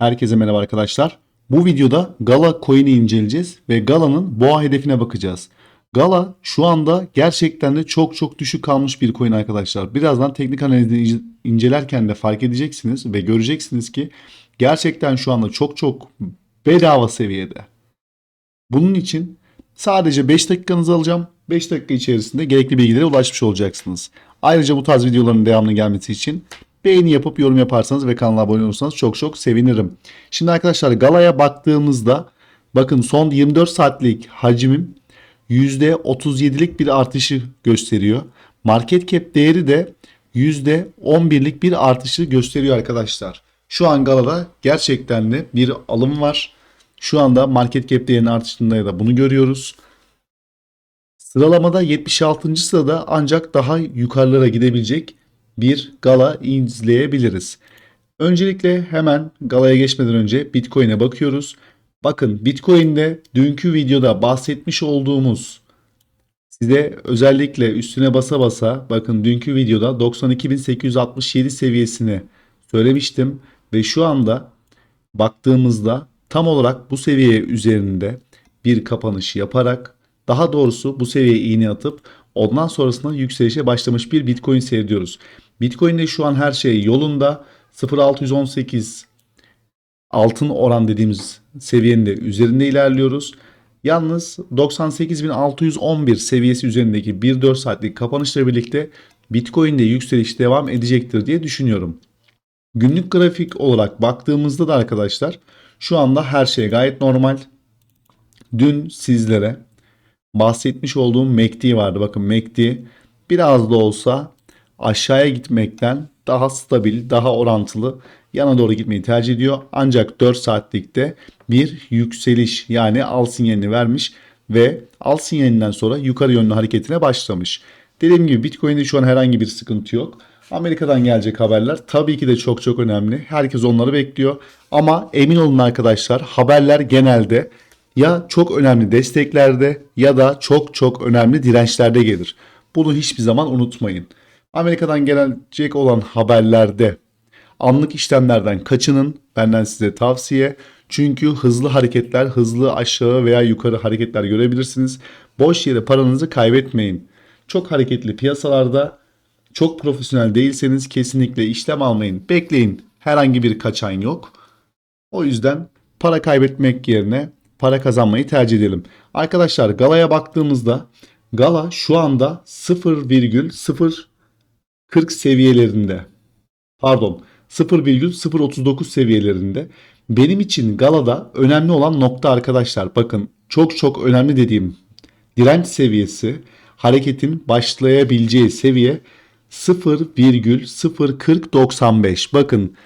Herkese merhaba arkadaşlar. Bu videoda Gala coin'i inceleyeceğiz ve Gala'nın boğa hedefine bakacağız. Gala şu anda gerçekten de çok çok düşük kalmış bir coin arkadaşlar. Birazdan teknik analizi ince- incelerken de fark edeceksiniz ve göreceksiniz ki gerçekten şu anda çok çok bedava seviyede. Bunun için sadece 5 dakikanızı alacağım. 5 dakika içerisinde gerekli bilgilere ulaşmış olacaksınız. Ayrıca bu tarz videoların devamlı gelmesi için beğeni yapıp yorum yaparsanız ve kanala abone olursanız çok çok sevinirim. Şimdi arkadaşlar Gala'ya baktığımızda bakın son 24 saatlik hacmim %37'lik bir artışı gösteriyor. Market cap değeri de %11'lik bir artışı gösteriyor arkadaşlar. Şu an Gala'da gerçekten de bir alım var. Şu anda market cap değerinin artışında da bunu görüyoruz. Sıralamada 76. sırada ancak daha yukarılara gidebilecek bir gala izleyebiliriz. Öncelikle hemen galaya geçmeden önce Bitcoin'e bakıyoruz. Bakın Bitcoin'de dünkü videoda bahsetmiş olduğumuz size özellikle üstüne basa basa bakın dünkü videoda 92.867 seviyesini söylemiştim ve şu anda baktığımızda tam olarak bu seviye üzerinde bir kapanış yaparak daha doğrusu bu seviyeye iğne atıp ondan sonrasında yükselişe başlamış bir Bitcoin seyrediyoruz. Bitcoin'de şu an her şey yolunda. 0.618 altın oran dediğimiz seviyenin de üzerinde ilerliyoruz. Yalnız 98.611 seviyesi üzerindeki 1-4 saatlik kapanışla birlikte Bitcoin'de yükseliş devam edecektir diye düşünüyorum. Günlük grafik olarak baktığımızda da arkadaşlar şu anda her şey gayet normal. Dün sizlere bahsetmiş olduğum MACD vardı. Bakın MACD biraz da olsa aşağıya gitmekten daha stabil, daha orantılı yana doğru gitmeyi tercih ediyor. Ancak 4 saatlikte bir yükseliş yani al sinyalini vermiş ve al sinyalinden sonra yukarı yönlü hareketine başlamış. Dediğim gibi Bitcoin'de şu an herhangi bir sıkıntı yok. Amerika'dan gelecek haberler tabii ki de çok çok önemli. Herkes onları bekliyor. Ama emin olun arkadaşlar haberler genelde ya çok önemli desteklerde ya da çok çok önemli dirençlerde gelir. Bunu hiçbir zaman unutmayın. Amerika'dan gelecek olan haberlerde anlık işlemlerden kaçının. Benden size tavsiye. Çünkü hızlı hareketler, hızlı aşağı veya yukarı hareketler görebilirsiniz. Boş yere paranızı kaybetmeyin. Çok hareketli piyasalarda çok profesyonel değilseniz kesinlikle işlem almayın. Bekleyin. Herhangi bir kaçan yok. O yüzden para kaybetmek yerine para kazanmayı tercih edelim. Arkadaşlar Gala'ya baktığımızda Gala şu anda 0,040 seviyelerinde. Pardon 0,039 seviyelerinde. Benim için Gala'da önemli olan nokta arkadaşlar bakın çok çok önemli dediğim direnç seviyesi hareketin başlayabileceği seviye 0,04095. Bakın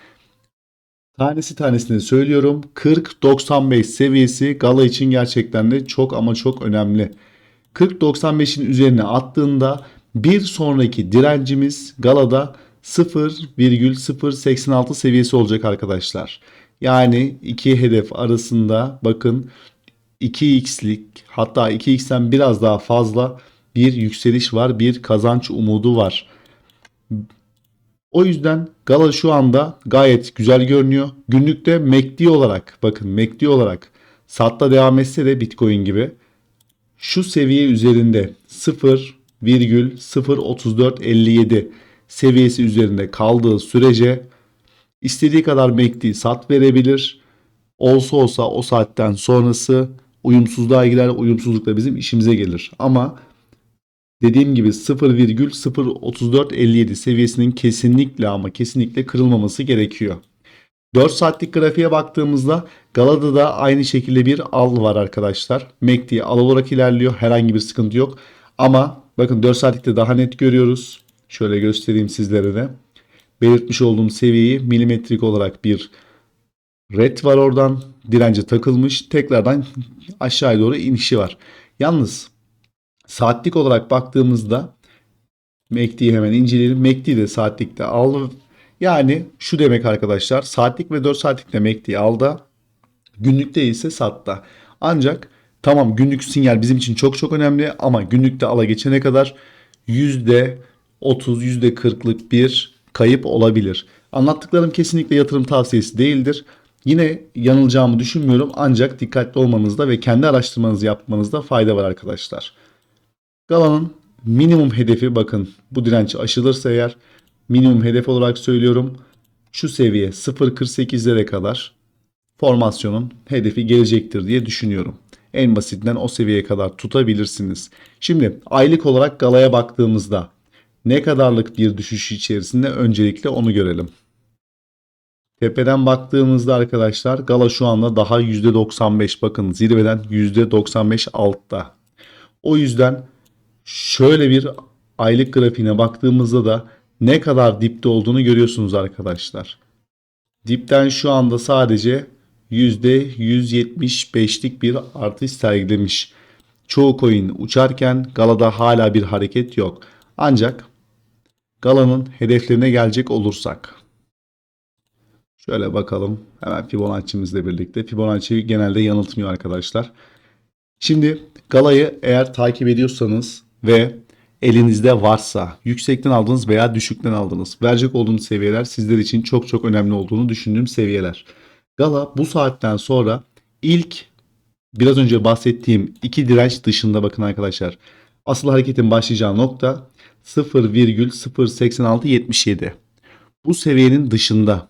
tanesi tanesini söylüyorum. 40-95 seviyesi Gala için gerçekten de çok ama çok önemli. 40-95'in üzerine attığında bir sonraki direncimiz Gala'da 0,086 seviyesi olacak arkadaşlar. Yani iki hedef arasında bakın 2x'lik hatta 2x'ten biraz daha fazla bir yükseliş var, bir kazanç umudu var. O yüzden Gala şu anda gayet güzel görünüyor. Günlükte MACD olarak bakın MACD olarak satta devam etse de Bitcoin gibi şu seviye üzerinde 0,03457 seviyesi üzerinde kaldığı sürece istediği kadar MACD sat verebilir. Olsa olsa o saatten sonrası uyumsuzluğa girer. Uyumsuzluk bizim işimize gelir. Ama dediğim gibi 0,03457 seviyesinin kesinlikle ama kesinlikle kırılmaması gerekiyor. 4 saatlik grafiğe baktığımızda Galada da aynı şekilde bir al var arkadaşlar. MACD al olarak ilerliyor. Herhangi bir sıkıntı yok. Ama bakın 4 saatlikte daha net görüyoruz. Şöyle göstereyim sizlere de. Belirtmiş olduğum seviyeyi milimetrik olarak bir red var oradan. Dirence takılmış. Tekrardan aşağıya doğru inişi var. Yalnız saatlik olarak baktığımızda MACD'yi hemen inceleyelim. MACD de saatlikte al. Yani şu demek arkadaşlar. Saatlik ve 4 saatlikte MACD alda. Günlükte ise satta. Ancak tamam günlük sinyal bizim için çok çok önemli ama günlükte ala geçene kadar %30 %40'lık bir kayıp olabilir. Anlattıklarım kesinlikle yatırım tavsiyesi değildir. Yine yanılacağımı düşünmüyorum ancak dikkatli olmanızda ve kendi araştırmanızı yapmanızda fayda var arkadaşlar. Gala'nın minimum hedefi bakın bu direnç aşılırsa eğer minimum hedef olarak söylüyorum şu seviye 0.48'lere kadar formasyonun hedefi gelecektir diye düşünüyorum. En basitinden o seviyeye kadar tutabilirsiniz. Şimdi aylık olarak galaya baktığımızda ne kadarlık bir düşüş içerisinde öncelikle onu görelim. Tepeden baktığımızda arkadaşlar Gala şu anda daha %95 bakın zirveden %95 altta. O yüzden şöyle bir aylık grafiğine baktığımızda da ne kadar dipte olduğunu görüyorsunuz arkadaşlar. Dipten şu anda sadece %175'lik bir artış sergilemiş. Çoğu coin uçarken Gala'da hala bir hareket yok. Ancak Gala'nın hedeflerine gelecek olursak. Şöyle bakalım. Hemen Fibonacci'mizle birlikte. Fibonacci genelde yanıltmıyor arkadaşlar. Şimdi Gala'yı eğer takip ediyorsanız ve elinizde varsa yüksekten aldınız veya düşükten aldınız. Verecek olduğunuz seviyeler sizler için çok çok önemli olduğunu düşündüğüm seviyeler. Gala bu saatten sonra ilk biraz önce bahsettiğim iki direnç dışında bakın arkadaşlar. Asıl hareketin başlayacağı nokta 0,08677. Bu seviyenin dışında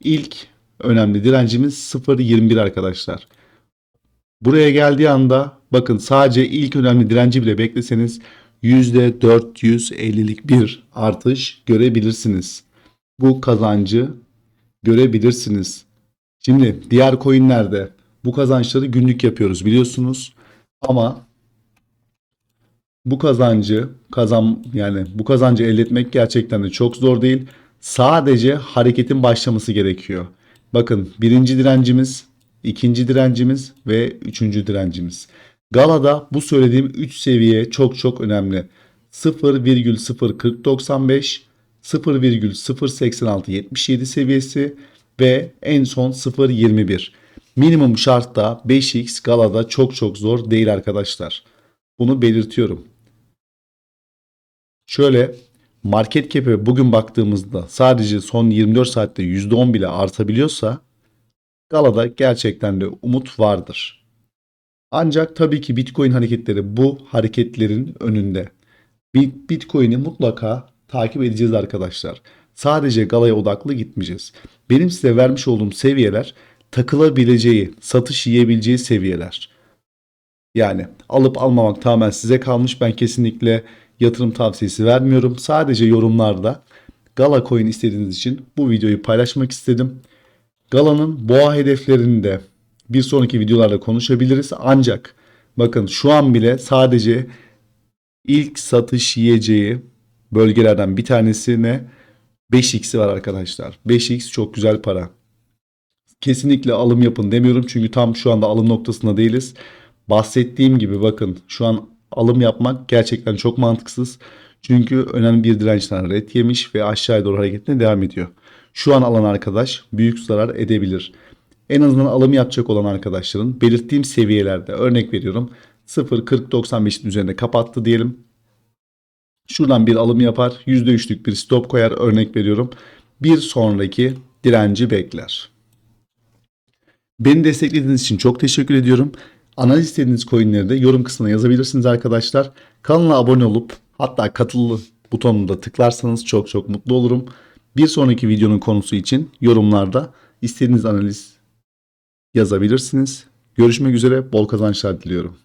ilk önemli direncimiz 0.21 arkadaşlar. Buraya geldiği anda bakın sadece ilk önemli direnci bile bekleseniz %450'lik bir artış görebilirsiniz. Bu kazancı görebilirsiniz. Şimdi diğer coinlerde bu kazançları günlük yapıyoruz biliyorsunuz. Ama bu kazancı kazan yani bu kazancı elde etmek gerçekten de çok zor değil. Sadece hareketin başlaması gerekiyor. Bakın birinci direncimiz, ikinci direncimiz ve üçüncü direncimiz. Gala'da bu söylediğim 3 seviye çok çok önemli. 0,04095, 0,08677 seviyesi ve en son 0.21. Minimum şartta 5x Gala'da çok çok zor değil arkadaşlar. Bunu belirtiyorum. Şöyle market cap'e bugün baktığımızda sadece son 24 saatte %10 bile artabiliyorsa Gala'da gerçekten de umut vardır. Ancak tabii ki Bitcoin hareketleri bu hareketlerin önünde. Bitcoin'i mutlaka takip edeceğiz arkadaşlar. Sadece galaya odaklı gitmeyeceğiz. Benim size vermiş olduğum seviyeler takılabileceği, satış yiyebileceği seviyeler. Yani alıp almamak tamamen size kalmış. Ben kesinlikle yatırım tavsiyesi vermiyorum. Sadece yorumlarda Gala coin istediğiniz için bu videoyu paylaşmak istedim. Gala'nın boğa hedeflerini de bir sonraki videolarda konuşabiliriz. Ancak bakın şu an bile sadece ilk satış yiyeceği bölgelerden bir tanesine 5x'i var arkadaşlar. 5x çok güzel para. Kesinlikle alım yapın demiyorum çünkü tam şu anda alım noktasında değiliz. Bahsettiğim gibi bakın şu an alım yapmak gerçekten çok mantıksız. Çünkü önemli bir dirençten red yemiş ve aşağıya doğru hareketine devam ediyor. Şu an alan arkadaş büyük zarar edebilir. En azından alım yapacak olan arkadaşların belirttiğim seviyelerde örnek veriyorum 0.40-95'in üzerinde kapattı diyelim. Şuradan bir alım yapar. %3'lük bir stop koyar örnek veriyorum. Bir sonraki direnci bekler. Beni desteklediğiniz için çok teşekkür ediyorum. Analiz istediğiniz coinleri de yorum kısmına yazabilirsiniz arkadaşlar. Kanala abone olup hatta katılı butonunu da tıklarsanız çok çok mutlu olurum. Bir sonraki videonun konusu için yorumlarda istediğiniz analiz yazabilirsiniz. Görüşmek üzere bol kazançlar diliyorum.